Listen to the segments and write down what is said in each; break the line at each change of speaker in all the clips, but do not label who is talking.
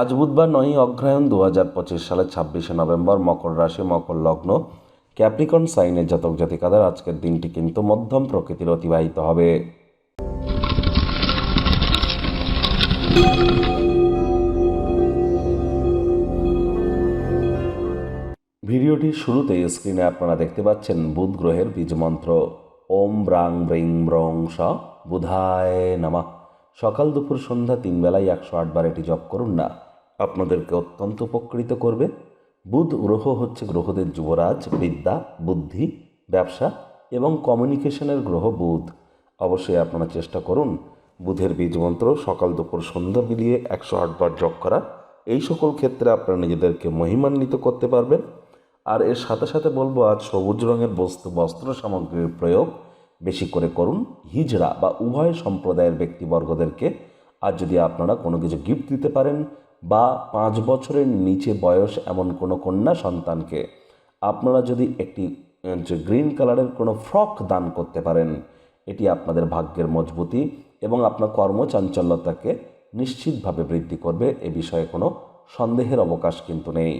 আজ বুধবার নয়ই অগ্রহায়ণ দু হাজার পঁচিশ সালের ছাব্বিশে নভেম্বর মকর রাশি, মকর লগ্ন। ক্যাপ্রিকন সাইনের জাতক জাতিকাদের আজকের দিনটি কিন্তু মধ্যম প্রকৃতির অতিবাহিত হবে। ভিডিওটির শুরুতেই স্ক্রিনে আপনারা দেখতে পাচ্ছেন বুধ গ্রহের বীজ মন্ত্র। ওম ব্রাং ব্রিং ব্রং স বুধায় নামা। সকাল দুপুর সন্ধ্যা তিন বেলায় একশো আটবার এটি জপ করুন না। আপনাদেরকে অত্যন্ত উপকৃত করবে। বুধ গ্রহ হচ্ছে গ্রহদের যুবরাজ, বিদ্যা, বুদ্ধি, ব্যবসা এবং কমিউনিকেশনের গ্রহ বুধ। অবশ্যই আপনারা চেষ্টা করুন বুধের বীজ মন্ত্র সকাল দুপুর সন্ধ্যা মিলিয়ে একশো আটবার জপ করা। এই সকল ক্ষেত্রে আপনারা নিজেদেরকে মহিমান্বিত করতে পারবেন। আর এর সাথে সাথে বলব, আজ সবুজ রঙের বস্তু, বস্ত্র সামগ্রীর প্রয়োগ বেশি করে করুন। হিজড়া বা উভয় সম্প্রদায়ের ব্যক্তিবর্গদেরকে আর যদি আপনারা কোনো কিছু গিফট দিতে পারেন বা পাঁচ বছরের নিচে বয়স এমন কোনো কন্যা সন্তানকে আপনারা যদি একটি গ্রিন কালারের কোনো ফ্রক দান করতে পারেন, এটি আপনাদের ভাগ্যের মজবুতি এবং আপনার কর্মচাঞ্চল্যতাকে নিশ্চিতভাবে বৃদ্ধি করবে। এ বিষয়ে কোনো সন্দেহের অবকাশ কিন্তু নেই।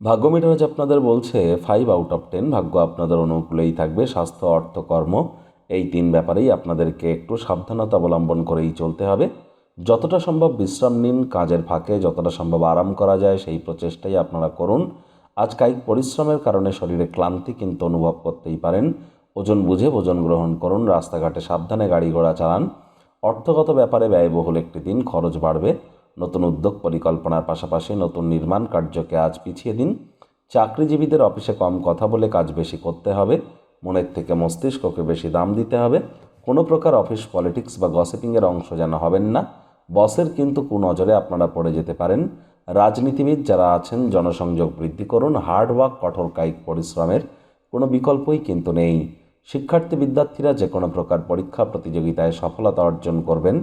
ভাগ্য মিটারাজ আপনাদের বলছে ফাইভ আউট অফ টেন ভাগ্য আপনাদের অনুকূলেই থাকবে, স্বাস্থ্য অর্থ কর্ম এই তিন ব্যাপারেই আপনাদেরকে একটু সাবধানতা অবলম্বন করেই চলতে হবে। যতটা সম্ভব বিশ্রাম নিন, কাজের ফাঁকে যতটা সম্ভব আরাম করা যায়, সেই প্রচেষ্টাই আপনারা করুন। আজ কায়িক পরিশ্রমের কারণে শরীরে ক্লান্তি কিন্তু অনুভব করতেই পারেন। ওজন বুঝে ভোজন গ্রহণ করুন, রাস্তাঘাটে সাবধানে গাড়ি ঘোড়া চালান। অর্থগত ব্যাপারে ব্যয়বহুল একটি দিন, খরচ বাড়বে। নতুন উদ্যোগ পরিকল্পনার পাশাপাশি নতুন নির্মাণ কার্যকে আজ পিছিয়ে দিন। চাকরিজীবীদের অফিসে কম কথা বলে কাজ বেশি করতে হবে। মনের থেকে মস্তিষ্ককে বেশি দাম দিতে হবে। কোনো প্রকার অফিস পলিটিক্স বা গসিপিংয়ের অংশ যেন হবেন না। বসের কিন্তু কুনজরে আপনারা পড়ে যেতে পারেন। রাজনীতিবিদ যারা আছেন, জনসংযোগ বৃদ্ধি করুন হার্ডওয়ার্ক কঠোর কায়িক পরিশ্রমের কোনো বিকল্পই কিন্তু নেই। শিক্ষার্থী বিদ্যার্থীরা যে কোনো প্রকার পরীক্ষা প্রতিযোগিতায় সফলতা অর্জন করবেন।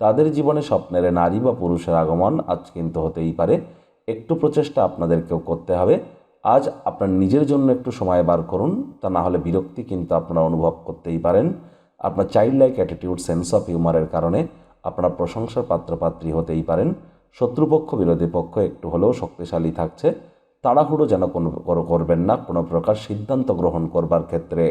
তাদের জীবনে স্বপ্নের নারী বা পুরুষের আগমন আজ কিন্তু হতেই পারে। একটু প্রচেষ্টা আপনাদেরকেও করতে হবে। আজ আপনার নিজের জন্য একটু সময় বার করুন, তা না হলে বিরক্তি কিন্তু আপনারা অনুভব করতেই পারেন। আপনার child like attitude sense of হিউমারের কারণে আপনারা প্রশংসার পাত্রপাত্রী হতেই পারেন। শত্রুপক্ষ, বিরোধী পক্ষ একটু হলেও শক্তিশালী থাকছে। তাড়াহুড়ো যেন কোনো করবেন না। কোনো প্রকার সিদ্ধান্ত গ্রহণ করবার ক্ষেত্রে